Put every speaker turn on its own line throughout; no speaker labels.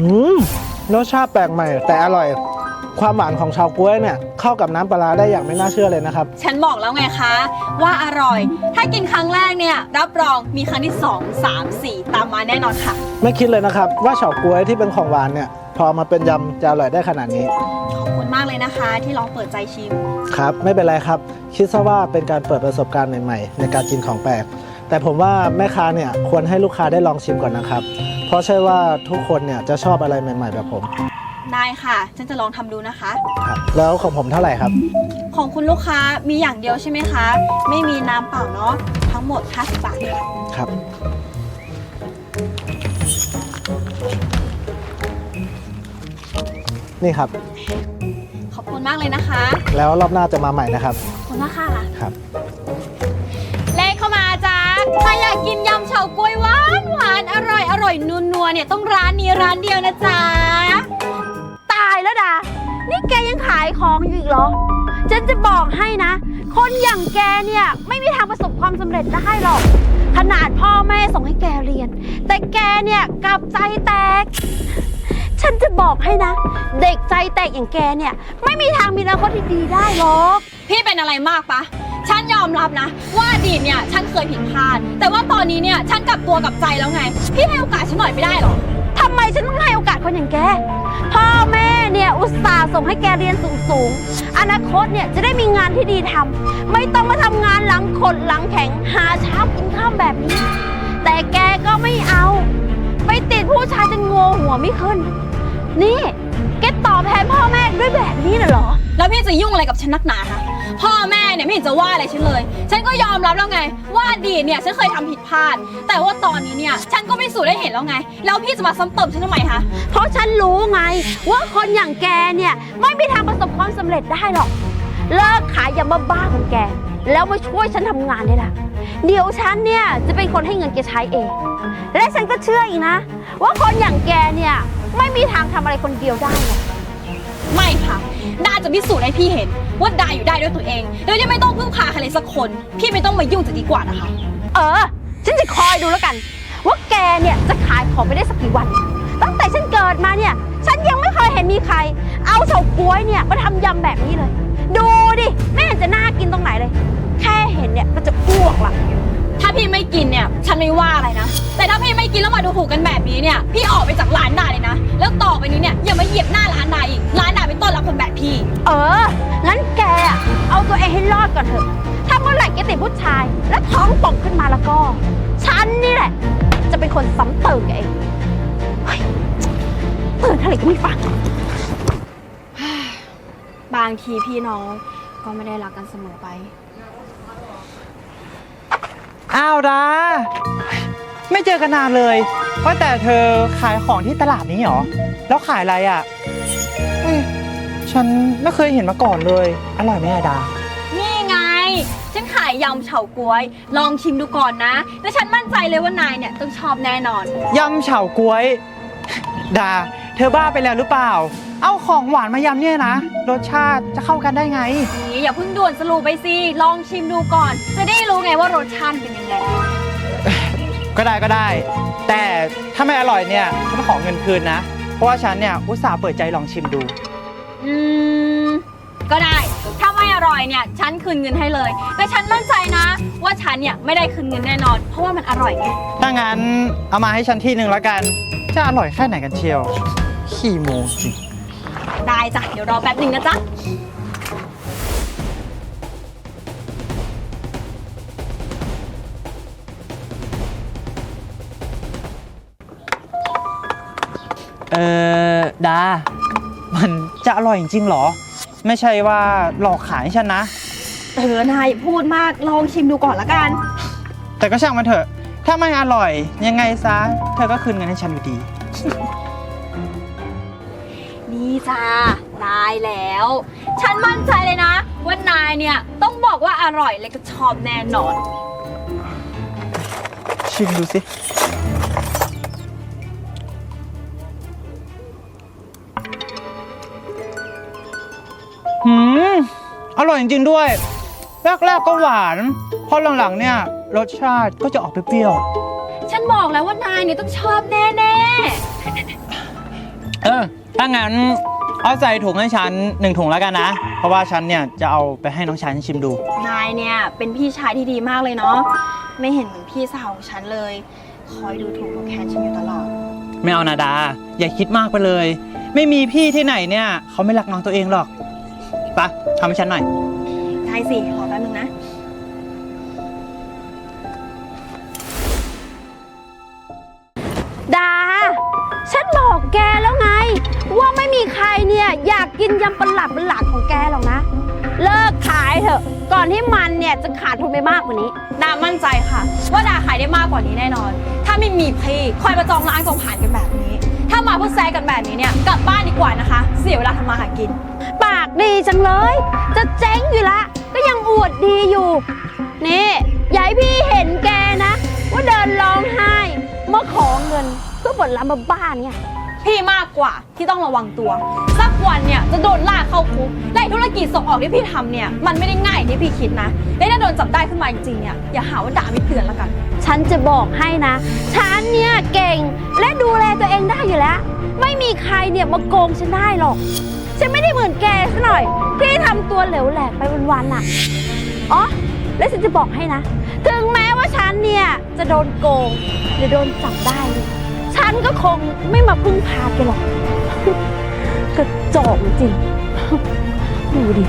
อืมรสชาติแปลกใหม่ แต่อร่อย ความหวานของชาวกล้วยเนี่ยเข้ากับน้ำปลาร้าได้อย่างไม่น่าเชื่อเลยนะครับ
ฉันบอกแล้วไงคะ ว่าอร่อย ถ้ากินครั้งแรกเนี่ย รับรองมีครั้งที่ 2 3 4 ตามมาแน่นอนค่ะ
ไม่คิดเลยนะครับ ว่าเฉาก๊วยที่เป็นของหวานเนี่ย พอมาเป็นยำจะอร่อยได้ขนาดนี้
ขอบคุณมากเลยนะคะ ที่ลองเปิดใจชิม
ครับ ไม่เป็นไรครับ คิดซะว่าเป็นการเปิดประสบการณ์ใหม่ๆ ในการกินของแปลก แต่ผมว่าแม่ค้าเนี่ยควรให้ลูกค้าได้ลองชิมก่อนนะครับ เพราะใช่ว่าทุกคนเนี่ยจะชอบอะไรใหม่ ๆ แบบผม
ได้ค่ะ ฉันจะลองทำดูนะคะ
ครับแล้วของผมเท่าไหร่ครับ
ของคุณลูกค้ามีอย่างเดียวใช่ไหมคะ ไม่มีน้ำเปล่าเนาะทั้งหมด 50 บาทค่ะ
ครับ นี่ครับ
ขอบคุณมากเลยนะคะ
แล้วรอบหน้าจะมาใหม่นะครับ
ขอบคุณมากค่ะ
ครับ
เลขเข้ามา จ้าถ้าอยากกินยำเฉาก๊วยหวานหวานอร่อยอร่อยนัวนัวๆเนี่ยต้องร้านนี้ร้านเดียวนะจ๊ะ
ตายแล้วดา นี่แกยังขายของอยู่อีกเหรอ ฉันจะบอกให้นะ คนอย่างแกเนี่ยไม่มีทางประสบความสำเร็จได้หรอก ขนาดพ่อแม่ส่งให้แกเรียน แต่แกเนี่ยกลับใจแตก ฉันจะบอกให้นะ เด็กใจแตกอย่างแกเนี่ย ไม่มีทางมีอนาคตที่ดีได้หรอก
พี่เป็นอะไรมากปะ ฉันยอมรับนะ ว่าอดีตเนี่ยฉันเคยผิดพลาด แต่ว่าตอนนี้เนี่ยฉันกลับตัวกลับใจแล้วไง พี่ให้โอกาสฉันหน่อยไม่ได้หรอ
ทำไมฉันต้องให้โอกาสคนอย่างแก พ่อแม่เนี่ยอุตส่าห์ส่งให้แกเรียนสูงๆอนาคตเนี่ยจะได้มีงานที่ดีทำไม่ต้องมาทำงานหลังขดหลังแข็งหาเช้ากินข้ามแบบนี้ แต่แกก็ไม่เอา ไปติดผู้ชายจนงัวหัวไม่ขึ้น นี่แกตอบแทนพ่อแม่ด้วยแบบนี้น่ะเหรอ
แล้วพี่จะยุ่งอะไรกับฉันนักหนาคะ พ่อแม่เนี่ยไม่เห็นจะว่าอะไรฉันเลย ฉันก็ยอมรับแล้วไง ว่าอดีตเนี่ยฉันเคยทำผิดพลาด แต่ว่าตอนนี้เนี่ยฉันก็ไม่สูจน์ได้เห็นแล้วไง แล้วพี่จะมาซ้ำเติมฉันทำไมคะ
เพราะฉันรู้ไง ว่าคนอย่างแกเนี่ยไม่มีทางประสบความสำเร็จได้หรอก เลิกขายยาบ้าๆของแก แล้วมาช่วยฉันทำงานได้ละเดี๋ยวฉันเนี่ยจะเป็นคนให้เงินแกใช้เอง และฉันก็เชื่ออีกนะ ว่าคนอย่างแกเนี่ยไม่มีทางทำอะไรคนเดียวได้หรอก
ไม่ค่ะดาจะพิสูจน์ให้พี่เห็น ว่าได้อยู่ได้ด้วยตัวเองโดยที่ไม่ต้องพึ่งพาใครเลยสักคน พี่ไม่ต้องมายุ่งจะดีกว่านะคะ
เออ ฉันจะคอยดูแล้วกัน ว่าแกเนี่ยจะขายของไปได้สักกี่วัน ตั้งแต่ฉันเกิดมาเนี่ย ฉันยังไม่เคยเห็นมีใคร เอาเฉาก๊วยเนี่ยมาทำยำแบบนี้เลย ดูดิไม่เห็นจะน่ากินตรงไหนเลย แค่เห็นเนี่ยก็จะอ้วกละ
ไม่กินเนี่ย ฉันไม่ว่าอะไรนะ แต่ถ้าพี่ไม่กินแล้วมาดูถูกกันแบบนี้เนี่ย พี่ออกไปจากร้านดาเลยนะ แล้วต่อไปนี้เนี่ยอย่ามาเหยียบหน้าร้านดาอีก ร้านดาไม่ต้อนรับคนแบบพี่
เออ งั้นแกอะเอาตัวเองให้รอดก่อนเถอะ ถ้าเมื่อไหร่แกติดผู้ชาย แล้วท้องป่องขึ้นมาแล้วก็ ฉันนี่แหละ จะเป็นคนซ้ำเติมแกเองเฮ้ยเตือนเท่าไหร่ก็ไม่ฟัง
บางทีพี่น้องก็ไม่ได้รักกันเสมอไป
อ้าวดาไม่เจอกันนานเลยว่าแต่เธอขายของที่ตลาดนี้เหรอ แล้วขายอะไรอะเฮ้ยฉันไม่เคยเห็นมาก่อนเลย อร่อยไหมอะดา
นี่ไง ฉันขายยำเฉาก๊วย ลองชิมดูก่อนนะ และฉันมั่นใจเลยว่านายเนี่ยต้องชอบแน่นอน
ยำเฉาก๊วย ดา เธอบ้าไปแล้วหรือเปล่า เอาของหวานมายำเนี่ยนะ รสชาติจะเข้ากันได้ไง
นี่อย่าเพิ่งด่วนสรุปไปสิ ลองชิมดูก่อน จะได้รู้ไงว่ารสชาติเป็นยังไง
ก็ได้ก็ได้ แต่ถ้าไม่อร่อยเนี่ยฉันขอเงินคืนนะ เพราะว่าฉันเนี่ยอุตส่าห์เปิดใจลองชิมดู
อืม ก็ได้ ถ้าไม่อร่อยเนี่ย ฉันคืนเงินให้เลย แต่ฉันมั่นใจนะ ว่าฉันเนี่ยไม่ได้คืนเงินแน่นอน เพราะว่ามันอร่อยไง
ถ้างั้นเอามาให้ฉันที่หนึ่งแล้วกัน จะอร่อยแค่ไหนกันเชียว ขี้โมจริง
ได้จ้ะ เดี๋ยวรอแป๊บหนึ่งนะจ๊ะ
เออดา มันจะอร่อยจริงๆเหรอ ไม่ใช่ว่าหลอกขายให้ฉันนะ
เออนายอย่าพูดมากลองชิมดูก่อนละกัน
แต่ก็ช่างมันเถอะ ถ้าไม่อร่อยยังไงซะ เธอก็คืนเงินให้ฉันอยู่ดี
นี่ จ้าได้แล้ว ฉันมั่นใจเลยนะ ว่านายเนี่ยต้องบอกว่าอร่อยและก็ชอบแน่นอน
ชิมดูสิ หืม อร่อยจริงๆด้วย แรกๆก็หวาน พอหลังๆเนี่ย รสชาติก็จะออกเปรี้ยว
ฉันบอกแล้วว่านายเนี่ยต้องชอบแน่
เออ ถ้างั้น เอาใส่ถุงให้ฉันหนึ่งถุงแล้วกันนะ เพราะว่าฉันเนี่ยจะเอาไปให้น้องชายฉันชิมดู
นายเนี่ยเป็นพี่ชายที่ดีมากเลยเนาะไม่เห็นเหมือนพี่สาวของฉันเลย คอยดูถูกดูแคลนฉันอยู่ตลอด
ไม่เอานาดา อย่าคิดมากไปเลย ไม่มีพี่ที่ไหนเนี่ย เขาไม่รักน้องตัวเองหรอกไปะทำให้ฉันหน่อย
ได้สิรอ
ใครเนี่ยอยากกินยำปลาหลัดเป็นหลักของแกหรอกนะ เลิกขายเถอะ ก่อนที่มันเนี่ยจะขาดทุนไปมากกว่านี้
ดามั่นใจค่ะ ว่าดาขายได้มากกว่านี้แน่นอน ถ้าไม่มีพี่คอยมาจองร้านจองผ่านกันแบบนี้ ถ้ามาเพื่อแซะกันแบบนี้เนี่ยกลับบ้านดีกว่านะคะ เสียเวลาทำมาหากิน
ปากดีจังเลย จะเจ๊งอยู่ละ ก็ยังอวดดีอยู่ นี่อย่าให้พี่เห็นแกนะ ว่าเดินร้องไห้มาขอเงินเพื่อผลลัพธ์บ้าๆเนี่ย
พี่มากกว่าที่ต้องระวังตัว สักวันเนี่ยจะโดนลากเข้าคุกและธุรกิจส่งออกที่พี่ทำเนี่ยมันไม่ได้ง่ายอย่างที่พี่คิดนะและถ้าโดนจับได้ขึ้นมาจริงๆเนี่ยอย่าหาว่าด่าไม่เตือนละกัน
ฉันจะบอกให้นะฉันเนี่ยเก่งและดูแลตัวเองได้อยู่แล้ว ไม่มีใครเนี่ยมาโกงฉันได้หรอก ฉันไม่ได้เหมือนแกซะหน่อย ที่ทำตัวเหลวแหลกไปวันๆน่ะอ๋อและฉันจะบอกให้นะ ถึงแม้ว่าฉันเนี่ยจะโดนโกงหรือโดนจับได้เนี่ย ฉันก็คงไม่มาพึ่งพาแกหรอก กระจอกจริง ดูดิ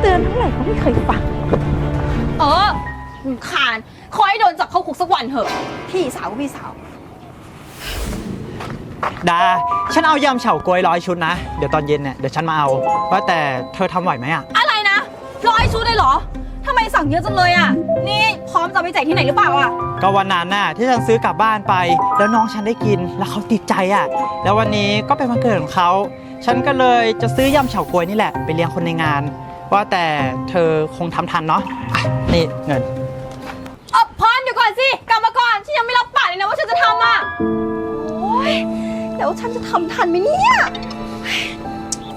เตือนเท่าไหร่ก็ไม่เคยฟัง
เออรำคานขอให้โดนจับเข้าคุกสักวันเถอะ พี่สาวก็พี่สาว
ดา ฉันเอายำเฉาก๊วยร้อยชุดนะ เดี๋ยวตอนเย็นเนี่ยเดี๋ยวฉันมาเอา ว่าแต่เธอทำไหวไหมอะ
อะไรนะร้อยชุดเลยเหรอทำไมสั่งเยอะจังเลยอะ นี่พร้อมจะไปแจกที่ไหนหรือเปล่าอะ
ก็วันนั้นน่ะที่ฉันซื้อกลับบ้านไป แล้วน้องฉันได้กินแล้วเขาติดใจอะ แล้ววันนี้ก็เป็นวันเกิดของเขา ฉันก็เลยจะซื้อยำเฉาก๊วยนี่แหละไปเลี้ยงคนในงาน ว่าแต่เธอคงทำทันเนาะอะนี่เงิน
เออพร้อมเดี๋ยวก่อนสิกลับมาก่อนฉันยังไม่รับปากเลยนะว่าฉันจะทำอะโอ้ยแล้วฉันจะทำทันไหมเนี่ย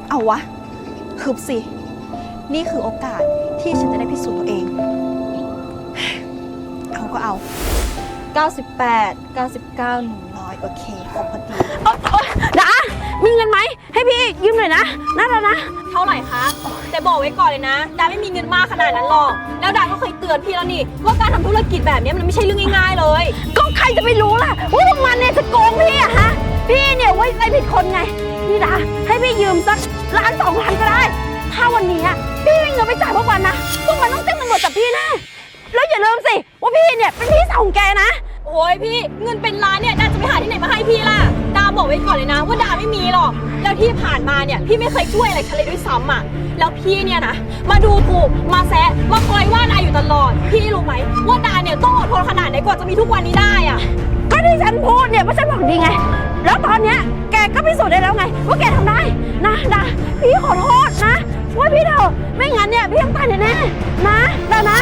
เอาวะคืบสิ นี่คือโอกาสที่ฉันจะได้พิสูจน์ตัวเอง เอาก็เอา 98 99 100 โอเคครบพอดี
เอ้ยเอ้ยดามีเงินไหม ให้พี่ยืมหน่อยนะน่ารักนะ
เท่าไหร่คะ แต่บอกไว้ก่อนเลยนะ ดาไม่มีเงินมากขนาดนั้นหรอก แล้วดาก็เคยเตือนพี่แล้วนี่ ว่าการทำธุรกิจแบบนี้มันไม่ใช่เรื่องง่ายๆเลย
ก็ใครจะไปรู้ล่ะ ว่าพวกมันเนี่ยจะโกงพี่อะฮะ พี่เนี่ยไว้ใจผิดคนไง นี่ดาให้พี่ยืมสักล้านสองล้านก็ได้ ถ้าวันนี้อะพี่ไม่มีเงินไปจ่ายพวกมันนะ พวกมันต้องแจ้งตำรวจจับพี่แน่ แล้วอย่าลืมสิ ว่าพี่เนี่ยเป็นพี่สาวของแกนะ
โอ้ยพี่เงินเป็นล้านเนี่ยดาจะไปหาที่ไหนมาให้พี่ล่ะ ดาบอกไว้ก่อนเลยนะ ว่าดาไม่มีหรอก แล้วที่ผ่านมาเนี่ยพี่ไม่เคยช่วยอะไรฉันเลยด้วยซ้ำอะ แล้วพี่เนี่ยนะมาดูถูกมาแซะมาคอยว่าดาอยู่ตลอด พี่รู้ไหมว่าดาเนี่ยต้องอดทนขนาดไหนกว่าจะมีทุกวันนี้ได้อะ
ก็ที่ฉันพูดเนี่ยว่าะฉันหวังดีไง แล้วตอนเนี้ยแกก็พิสูจน์ได้แล้วไง ว่าแกทำได้นะดาพี่ขอโทษนะช่วยพี่เถอะไม่งั้นเนี่ยพี่ต้องตายแน่ๆนะดานะ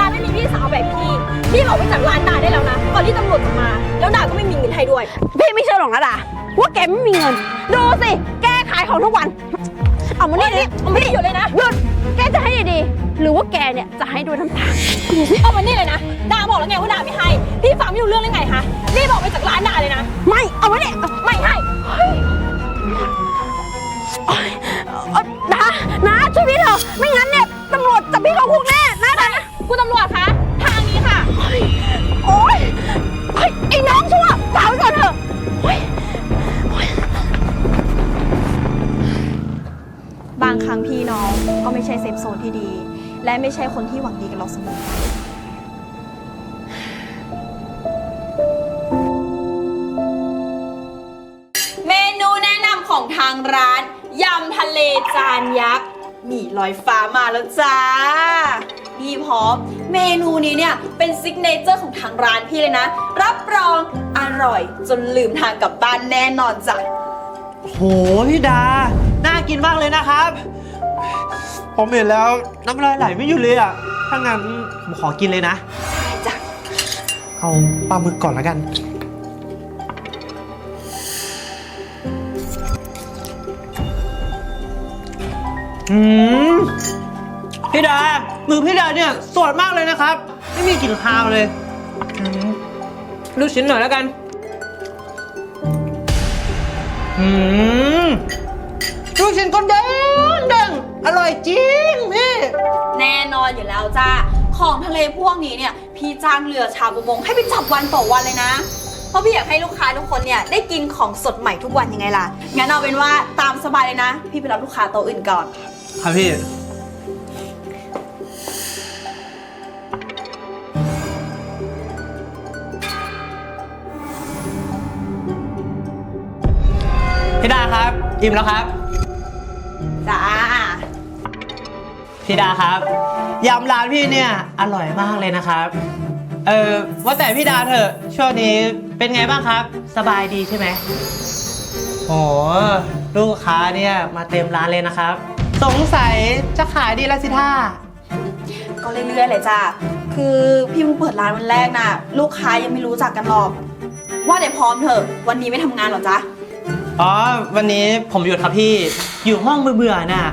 ดาไม่มีพี่สาวแบบพี่ พี่ออกไปจากร้านดาได้แล้วนะก่อนที่ตำรวจจะมา แล้วดาก็ไม่มีเงินให้ด้วย
พี่ไม่เชื่อหรอกนะดาว่าแกไม่มีเงิน ดูสิ แกขายของทุกวัน เอามานี่ดิ
เอามานี่หยุดเลยนะ
หยุด แกจะให้ดีๆหรือว่าแกเนี่ยจะให้ด้วยน้ำตา
เอามานี่เลยนะดาบอกแล้วไงว่าดาไม่ให้ พี่ฟังไม่รู้เรื่องเลยไงคะรีบออกไปจากร้านดาเลยนะ
ไม่ เอามาเนี่ย
ไม่ให้
ดา
และไม่ใช่คนที่หวังดีกับเราเสมอไปเมนูแนะนำของทางร้านยำทะเลจานยักษ์หมี่ลอยฟ้ามาแล้วจ้าพี่พร้อมเมนูนี้เนี่ยเป็นซิกเนเจอร์ของทางร้านพี่เลยนะ รับรองอร่อยจนลืมทางกลับบ้านแน่นอนจ้ะ
โหพี่ดา น่ากินมากเลยนะครับ ผมเห็นแล้วน้ำลายไหลไม่หยุดเลยอะ ถ้างั้นผมขอกินเลยนะ
จ้ะ
เอาปลาหมึกก่อนแล้วกัน อืม พี่ดามือพี่ดาเนี่ยสดมากเลยนะครับ ไม่มีกลิ่นคาวเลยอืมลูกชิ้นหน่อยแล้วกัน อืมลูกชิ้นก็เด้งเด้ง อร่อยจริงพี่
แน่นอนอยู่แล้วจ้าของทะเลพวกนี้เนี่ย พี่จ้างเรือชาวประมงให้ไปจับวันต่อวันเลยนะ เพราะพี่อยากให้ลูกค้าทุกคนเนี่ยได้กินของสดใหม่ทุกวันยังไงล่ะ งั้นเอาเป็นว่าตามสบายเลยนะ พี่ไปรับลูกค้าโต๊ะอื่นก่อน
ครับพี่ พี่ดาครับ อิ่มแล้วครับ
จ้า
พี่ดาครับยำร้านพี่เนี่ยอร่อยมากเลยนะครับ เออว่าแต่พี่ดาเถอะช่วงนี้เป็นไงบ้างครับ สบายดีใช่ไหมโอ้ลูกค้าเนี่ยมาเต็มร้านเลยนะครับ สงสัยจะขายดีแล้วสิท่า
ก็เรื่อยๆเลยจ้าคือพี่เพิ่งเปิดร้านวันแรกน่ะ ลูกค้ายังไม่รู้จักกันหรอก ว่าแต่พร้อมเถอะ วันนี้ไม่ทำงานหรอจ๊ะ
อ๋อวันนี้ผมหยุดครับพี่อยู่ห้องเบื่อๆน่ะ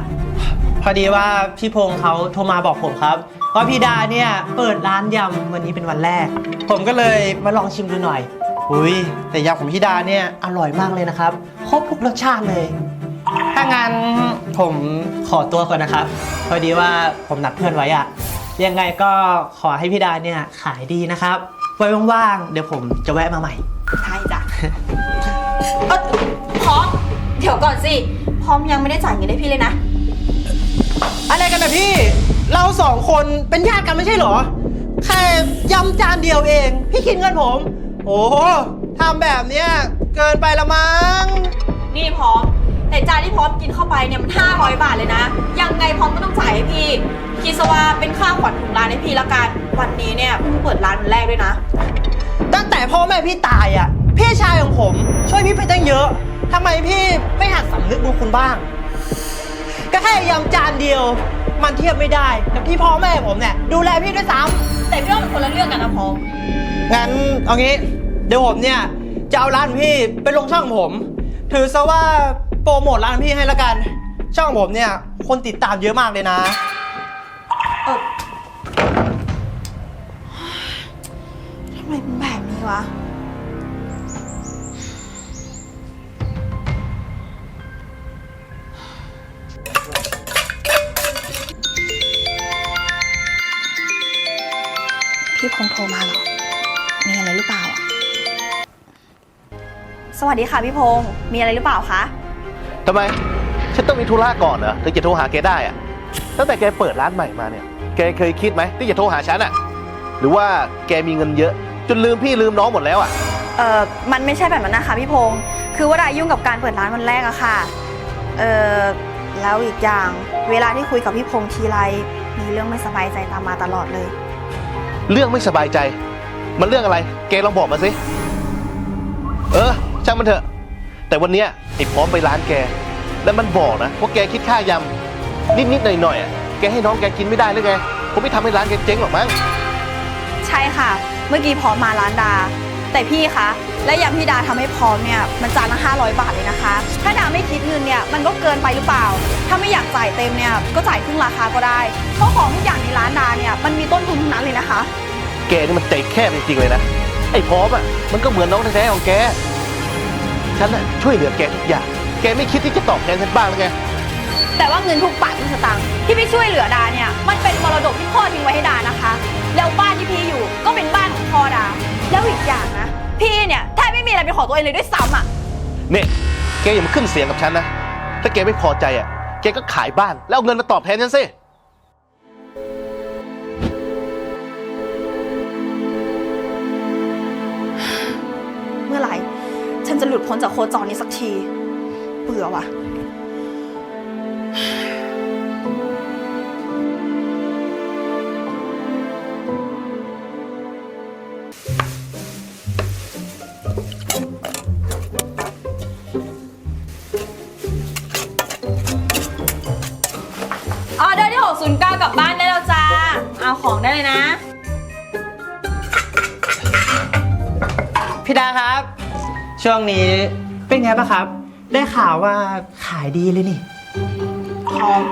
พอดีว่าพี่พงษ์เขาโทรมาบอกผมครับว่าพี่ดาเนี่ยเปิดร้านยำวันนี้เป็นวันแรก ผมก็เลยมาลองชิมดูหน่อย อุ้ยแต่ยำของพี่ดาเนี่ยอร่อยมากเลยนะครับครบทุกรสชาติเลย ถ้างั้นผมขอตัวก่อนนะครับ พอดีว่าผมนัดเพื่อนไว้อะยังไงก็ขอให้พี่ดาเนี่ยขายดีนะครับ ไว้ว่างๆเดี๋ยวผมจะแวะมาใหม่
ใช่จ้ะเอ้อพร้อม เดี๋ยวก่อนสิ พร้อมยังไม่ได้จ่ายเงินให้พี่เลยนะ
อะไรกันนะพี่ เราสองคนเป็นญาติกันไม่ใช่เหรอ แค่ยำจานเดียวเอง พี่คิดเงินผม โอ้โหทำแบบเนี้ยเกินไปละมั้ง
นี่พร้อม แต่จานที่พร้อมกินเข้าไปเนี่ยมัน 500 บาทเลยนะ ยังไงพร้อมก็ต้องจ่ายให้พี่ คิดซะว่าเป็นค่าขวัญถุงร้านให้พี่ละกัน วันนี้เนี่ยเพิ่งเปิดร้านวันแรกด้วยนะ
ตั้งแต่พ่อแม่พี่ตายอะ พี่ชายของผม ช่วยพี่ไปตั้งเยอะทำไมพี่ไม่หัดสำนึกบุญคุณบ้าง ก็แค่ยำจานเดียว มันเทียบไม่ได้กับที่พ่อแม่ผมเนี่ยดูแลพี่ด้วยซ้ำ
แต่พี่ว่ามันคนละเรื่องกันนะพร้อม
งั้นเอางี้ เดี๋ยวผมเนี่ยจะเอาร้านของพี่ไปลงช่องผม ถือซะว่าโปรโมทร้านของพี่ให้ละกัน ช่องผมเนี่ยคนติดตามเยอะมากเลยนะ
เออทำไมเป็นแบบนี้วะ คงโทรมาเหรอมีอะไรหรือเปล่าอะสวัสดีค่ะพี่พงษ์มีอะไรหรือเปล่าคะ
ทำไม ฉันต้องมีธุระก่อนเหรอถึงจะโทรหาแกได้อะตั้งแต่แกเปิดร้านใหม่มาเนี่ย แกเคยคิดไหมที่จะโทรหาฉันอะหรือว่าแกมีเงินเยอะ จนลืมพี่ลืมน้องหมดแล้วอะ
เออมันไม่ใช่แบบนั้นนะคะพี่พงศ์คือว่าดายุ่งกับการเปิดร้านวันแรกอะค่ะ เออแล้วอีกอย่าง เวลาที่คุยกับพี่พงศ์ทีไร มีเรื่องไม่สบายใจตามมาตลอดเลย
เรื่องไม่สบายใจ มันเรื่องอะไร แกลองบอกมาสิ เออ ช่างมันเถอะ แต่วันเนี้ยไอ้พร้อมไปร้านแก แล้วมันบอกนะว่าแกคิดค่ายำนิดๆหน่อยๆอะแกให้น้องแกกินไม่ได้หรือไง ผมไม่ทำให้ร้านแกเจ๊งหรอกมั้ง
ใช่ค่ะ เมื่อกี้พร้อมมาร้านดา แต่พี่คะ และยำที่ดาทำให้พร้อมเนี่ย มันจานละ500 บาทเลยนะคะ ถ้าดาไม่คิดเงินเนี่ย มันก็เกินไปหรือเปล่า ถ้าไม่อยากจ่ายเต็มเนี่ยก็จ่ายครึ่งราคาก็ได้ เพราะของทุกอย่างในร้านดาเนี่ยมันมีต้นทุนทั้งนั้นเลยนะคะ
แกนี่มันใจแคบจริงๆเลยนะ ไอ้พร้อมอะมันก็เหมือนน้องแท้ๆของแก ฉันน่ะช่วยเหลือแกทุกอย่าง แกไม่คิดที่จะตอบแทนฉันบ้างหรือไง
แต่ว่าเงินทุกบาททุกสตางค์ที่พี่ช่วยเหลือดาเนี่ยมันเป็นมรดกที่พ่อทิ้งไว้ให้ดานะคะ แล้วบ้านที่พี่อยู่ก็เป็นบ้านของพ่อดา แล้วอีกอย่างนะ พี่เนี่ยแทบไม่มีอะไรเป็นของตัวเองเลยด้วยซ้ำอะ
เนี่ยแกอย่ามาขึ้นเสียงกับฉันนะ ถ้าแกไม่พอใจอะ แกก็ขายบ้าน แล้วเอาเงินมาตอบแทนฉันสิ
เมื่อไหร่ ฉันจะหลุดพ้นจากโคจรนี้สักที เบื่อว่ะ เอาของได้เลยนะ
พี่ดาครับ ช่วงนี้เป็นไงบ้างครับ ได้ข่าวว่าขายดีเลยนี่
พร้อม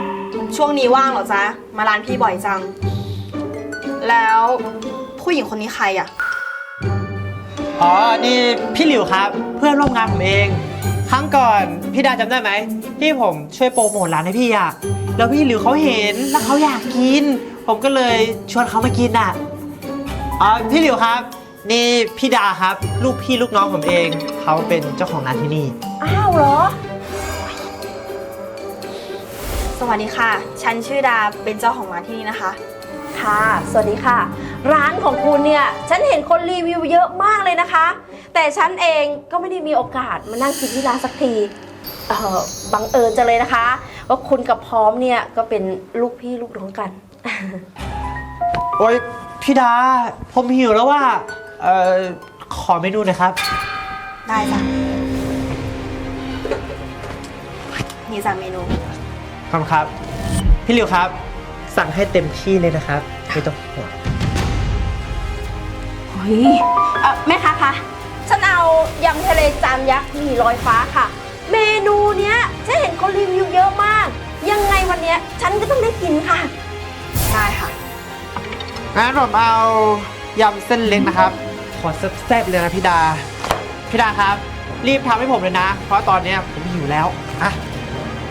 ช่วงนี้ว่างเหรอจ๊ะ มาร้านพี่บ่อยจัง แล้วผู้หญิงคนนี้ใครอะ
อ๋อ นี่พี่หลิวครับ เพื่อนร่วมงานผมเอง ครั้งก่อนพี่ดาจำได้ไหมที่ผมช่วยโปรโมทร้านให้พี่อะแล้วพี่หลิวเขาเห็นแล้วเขาอยากกิน ผมก็เลยชวนเขามากินอะอ๋อพี่หลิวครับ นี่พี่ดาครับ ลูกพี่ลูกน้องผมเอง เขาเป็นเจ้าของร้านที่นี่
อ้าวเหรอ สวัสดีค่ะ ฉันชื่อดาเป็นเจ้าของร้านที่นี่นะคะ
ค่ะ สวัสดีค่ะ ร้านของคุณเนี่ย ฉันเห็นคนรีวิวเยอะมากเลยนะคะ แต่ฉันเองก็ไม่ได้มีโอกาสมานั่งกินที่ร้านสักที เออบังเอิญจังเลยนะคะ ว่าคุณกับพร้อมเนี่ยก็เป็นลูกพี่ลูกน้องกัน
โอ๊ยพี่ดา ผมหิวแล้วว่า เอ่อ ขอเมนูหน่อยครับ
ได้จ้ะนี่จ้ะเมนู
ขอบคุณครับ พี่หลิวครับ สั่งให้เต็มที่เลยนะครับ ไม่ต้องห่วง
เฮ้ยเอ่อแม่ค้าคะฉันเอายำทะเลจานยักษ์หมี่ลอยฟ้าค่ะ เมนูเนี้ยฉันเห็นคนรีวิวเยอะมาก ยังไงวันเนี้ยฉันก็ต้องได้กินค่ะ
ได้ค่ะ
งั้นผมเอายำเส้นเล็กนะครับ ขอแซ่บๆเลยนะพี่ดา พี่ดาครับ รีบทำให้ผมเลยนะ เพราะตอนเนี้ยผมหิวแล้วอะ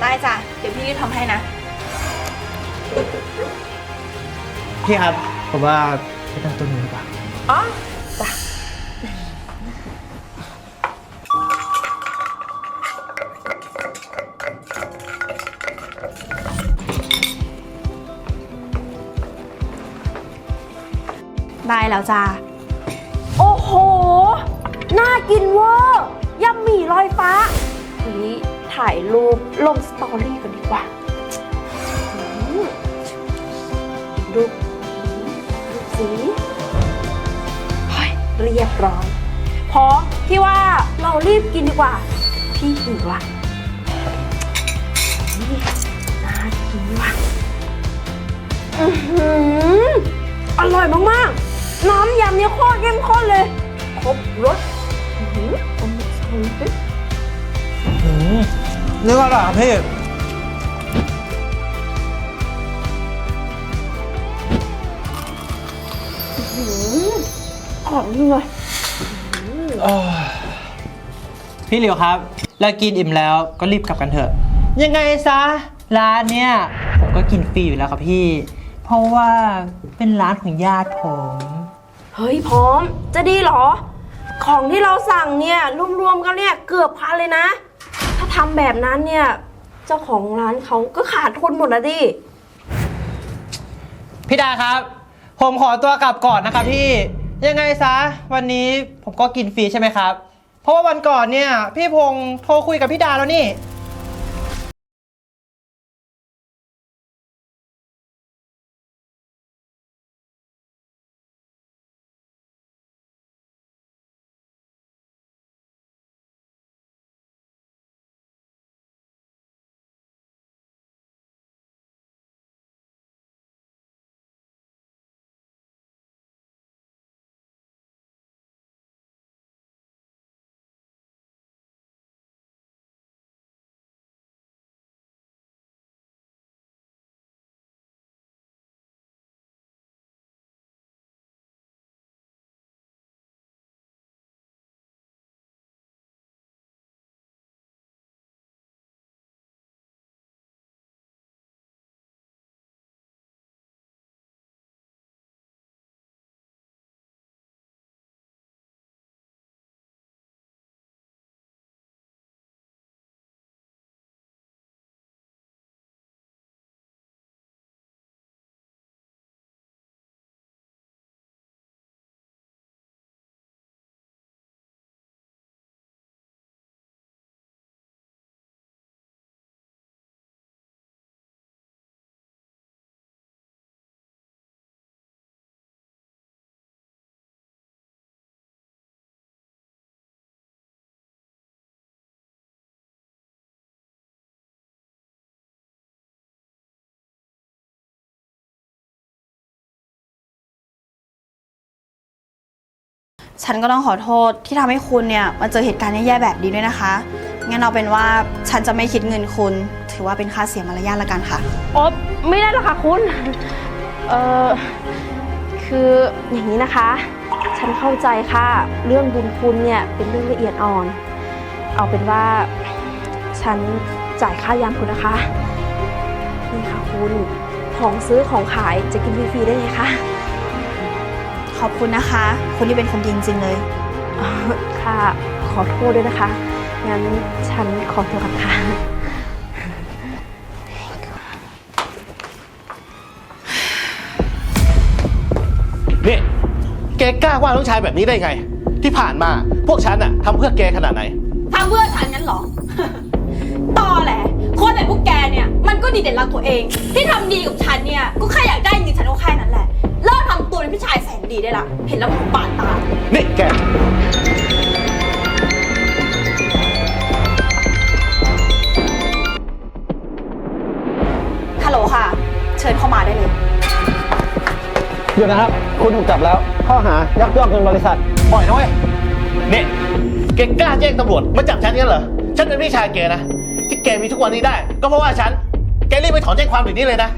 ได้จ้ะ เดี๋ยวพี่รีบทำให้นะ
พี่ครับ ผมว่าไม่ต้องตัวนี้ดีกว่า
อ๋อจ้ะ
ได้แล้วจ้า
โอ้โห น่ากินเวอร์ยำหมี่ลอยฟ้าทีนี้ถ่ายรูปลงสตอรี่กันดีกว่าดูสีเฮ้ยเรียบร้อยพอพี่ว่าเรารีบกินดีกว่า พี่หิวละนี่น่ากินว่ะ อือหืออร่อยมาก ๆ น้ำยำเนี่ยโคตรเข้มข้นเลย ครบรสอื้อหือเอามาใส่ดิ
อืมนึกว่าเหรอครับพี่
ขอบคุณเลย
พี่เหลียวครับแล้วกินอิ่มแล้วก็รีบกลับกันเถอะ ยังไงซะ ร้านเนี้ยผมก็กินฟรีอยู่แล้วครับพี่ เพราะว่าเป็นร้านของญาติผม
เฮ้ยพร้อม จะดีเหรอ ของที่เราสั่งเนี่ยรวมๆกันเนี่ยเกือบพันเลยนะ ถ้าทำแบบนั้นเนี่ย เจ้าของร้านเขาก็ขาดทุนหมดนะดิ
พี่ดาครับ ผมขอตัวกลับก่อนนะครับพี่ ยังไงซะวันนี้ผมก็กินฟรีใช่ไหมครับ เพราะว่าวันก่อนเนี่ย พี่พงษ์โทรคุยกับพี่ดาแล้วนี่
ฉันก็ต้องขอโทษที่ทำให้คุณเนี่ยมาเจอเหตุการณ์แย่ๆแบบนี้ด้วยนะคะ งั้นเอาเป็นว่าฉันจะไม่คิดเงินคุณ ถือว่าเป็นค่าเสียมารยาทละกันค่ะ
โอ๊บไม่ได้หรอกค่ะคุณ เออคืออย่างนี้นะคะ ฉันเข้าใจค่ะ เรื่องบุญคุณเนี่ยเป็นเรื่องละเอียดอ่อน เอาเป็นว่าฉันจ่ายค่ายามคุณนะคะ นี่ค่ะคุณ ของซื้อของขายจะกินฟรีๆได้ไงคะ
ขอบคุณนะคะคนที่เป็นคนดีจริงๆเลย
อ๋อค่ะ ขอโทษด้วยนะคะ งั้นฉันขอตัวกลับค่ะ
นี่ แกกล้าว่าน้องชายแบบนี้ได้ไง ที่ผ่านมาพวกฉันอะทำเพื่อแกขนาดไหน
ทำเพื่อฉันงั้นเหรอตอแหละ คนแบบพวกแกเนี่ย มันก็ดีแต่รักตัวเอง ที่ทำดีกับฉันเนี่ย ก็แค่อยากได้เงินฉันก็แค่นั้นแหละ เลิกทำตัวเป็นผู้ชายแสนดีได้ละ เห็นแล้วมันบาดตา
นี่แก
ฮัลโหลค่ะ เชิญเข้ามาได้เลย
เดี๋ยวนะครับ คุณถูกจับแล้ว ข้อหายักยอกเงินบริษัท
ปล่อยนะเว้ยนี่แกกล้าแจ้งตำรวจมาจับฉันงั้นเหรอ ฉันเป็นพี่ชายแกนะ ที่แกมีทุกวันนี้ได้ ก็เพราะว่าฉัน แกรีบไปถอนแจ้งความเดี๋ยวนี้เลยนะ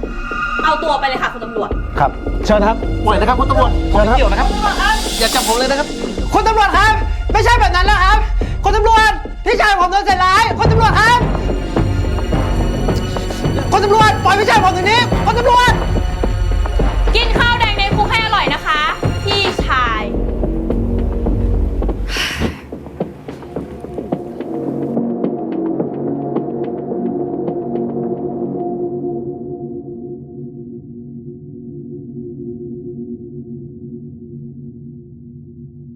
เอาตัวไปเลยค่ะคุณตำรวจ
ครับ เชิญครับ
ปล่อยนะครับคุณตำรวจผมไม่เกี่ยวนะครับ อย่าจับผมเลยนะครับ
คุณตำรวจครับ ไม่ใช่แบบนั้นแล้วครับ คุณตำรวจพี่ชายผมโดนเสร็จร้ายคุณตำรวจครับ คุณตำรวจปล่อยพี่ชายผมเดี๋ยนี้คุณตำรวจ
กินข้าวแดงในคุกให้อร่อยนะคะ พี่